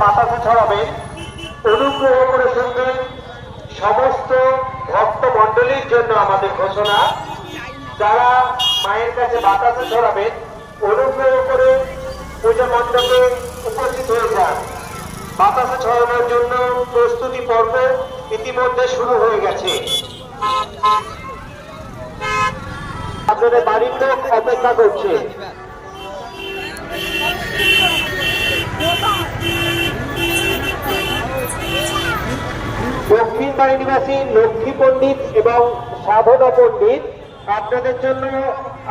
বাতাসে ছড়াবে, অনুগ্রহ করে শুনবেন সমস্ত ভক্ত মণ্ডলীর জন্য আমাদের ঘোষণা। যারা মায়ের কাছে বাতাসে ছড়াবেন অনুগ্রহ করে পূজা মণ্ডপে উপস্থিত হয়ে যান। বাতাসে ছড়ানোর জন্য প্রস্তুতি পর্ব ইতিমধ্যে শুরু হয়ে গেছে। আপনাদের বাড়ির লোক অপেক্ষা করছে। দক্ষিণ বাড়ি নিবাসী লক্ষ্মী পণ্ডিত এবং সাধনা পণ্ডিত আপনাদের জন্য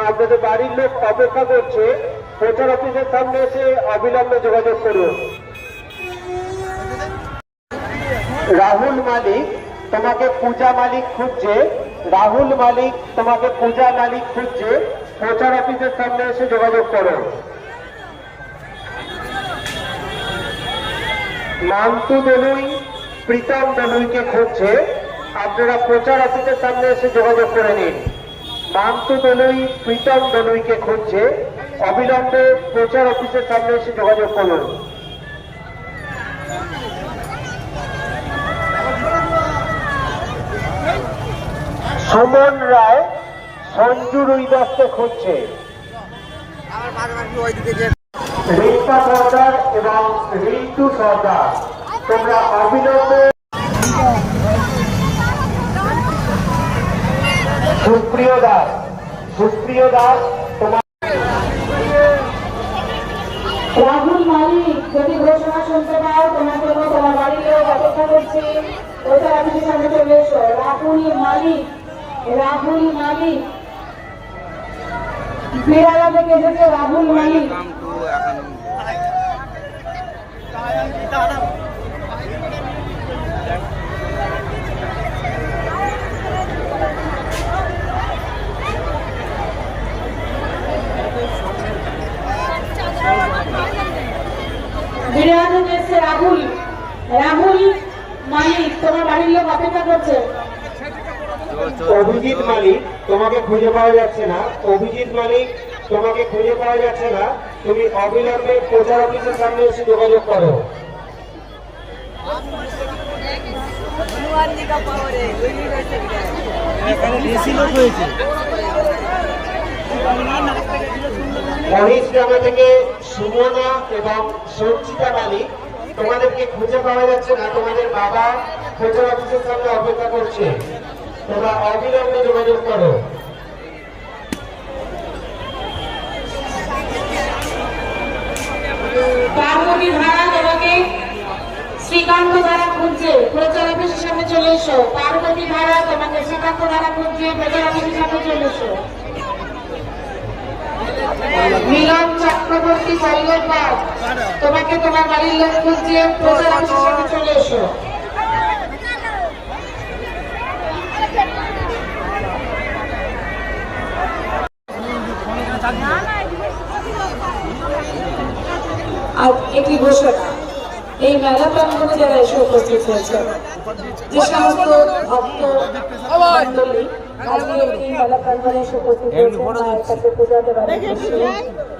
আপনাদের বাড়ির লোক অপেক্ষা করছে। প্রচার অফিসের সামনে এসে অবিলম্বে যোগাযোগ করুন। রাহুল মালিক তোমাকে পূজা মালিক খুঁজছে। রাহুল মালিক তোমাকে পূজা মালিক খুঁজছে। প্রচার অফিসের সামনে এসে যোগাযোগ করো। মান্তু দলুই প্রীতম দলুইকে খুঁজছে। আপনারা প্রচার অফিসের সামনে এসে যোগাযোগ করে নিন। মান্তু দলুই প্রীতম দলুইকে খুঁজছে। অবিলম্বে প্রচার অফিসের সামনে এসে যোগাযোগ করুন। সুমন রায় সঞ্জু রুইদাসকে খুঁজছে। রিক্তা সর্দার এবং রিন্টু সর্দার। তোমরা অবিলম্বে সুপ্রিয় দাস সুপ্রিয় দাস তোমার রাহুল মালিক যদি ঘোষণা শুনতে পাও তোমার জন্য তোমার বাড়ির লোক অপেক্ষা করছে। কোথা অফিসের সামনে চলে এসো। রাহুল মালিক রাহুল মালিক। বিড়ালা থেকে এসেছে রাহুল মালিক। বিড়ালা থেকে এসেছে রাহুল রাহুল মালিক তোমার বাড়ির লোক অপেক্ষা করছে অভিজিৎ মালিক, তোমাকে খুঁজে পাওয়া যাচ্ছে না। অভিজিৎ মালিক, তোমাকে খুঁজে পাওয়া যাচ্ছে না। তুমি অবিলম্বে প্রচার অফিসের সামনে এসে যোগাযোগ করো। থেকে সুমনা এবং সঞ্চিতা মালিক, তোমাদেরকে খুঁজে পাওয়া যাচ্ছে না। তোমাদের বাবা প্রচার অফিসের সামনে অপেক্ষা করছে। তোমরা অবিলম্বে যোগাযোগ করো। তোমাকে শ্রীকান্ত ধারা অফিসের সামনে চলে এসো। পার্বতী চক্রবর্তী কল্লোপাত তোমাকে তোমার বাড়ির লোক খুঁজছে, প্রচার অফিসের সামনে চলে এসো। আর একটি ঘোষণা এই মেলা প্রাঙ্গণে যারা এসে উপস্থিত যে সমস্ত ভক্ত আজকে এই মেলা প্রাঙ্গণে এসে উপস্থিত হয়েছে মায়ের কাছে পূজাতে বাড়ি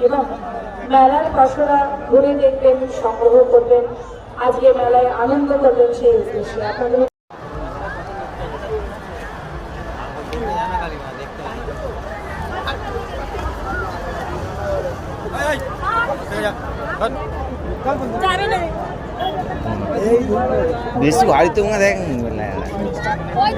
এবং মেলার ঘুরে দেখবেন সংগ্রহ করবেন আজকে মেলায় আনন্দ করবেন সেই উদ্দেশ্যে। আপনাদের বেশি বাড়িতে মনে দেখ ওই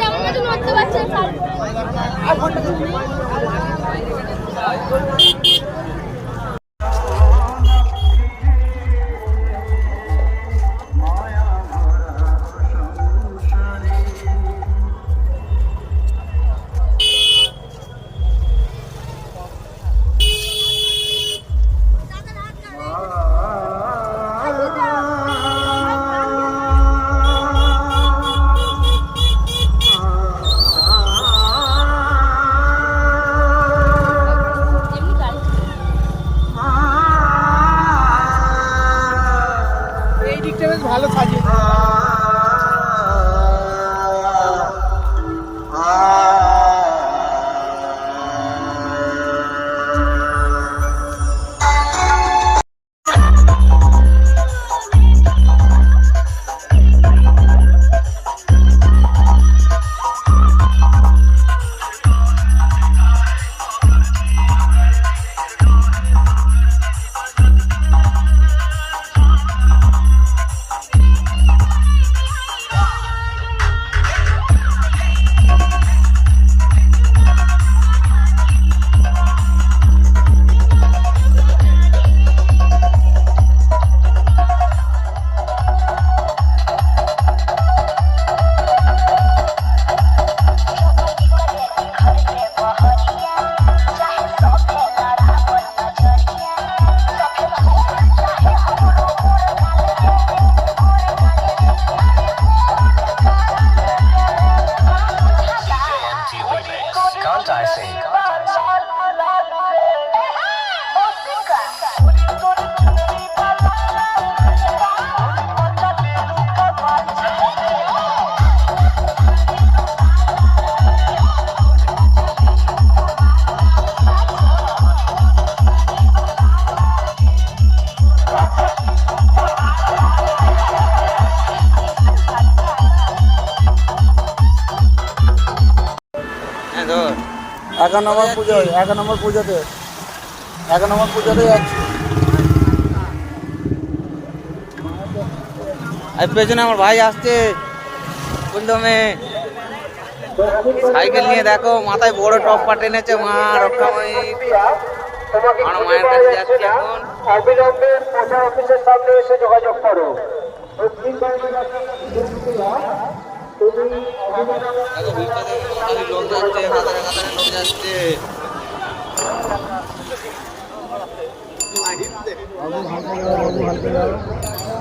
ভালো সাজিয়ে 嘿 এক নম্বর পুজো এক নম্বর পুজোতে এক নম্বর পুজোতে যাচ্ছি আর পেছনে আমার ভাই আসছে। কুন্দমে সাইকেল নিয়ে দেখো মাথায় বড় টপ টপ্পা টেনেছে মা রক্ষাময়ী। তোমাকে আমার মায়ের কাছে যাচ্ছি এখন। অবিলম্বে প্রচার অফিসের সামনে এসে যোগাযোগ করো। লোক যাচ্ছে কাতারে কাতারে লোক যাচ্ছে হালকা হালকা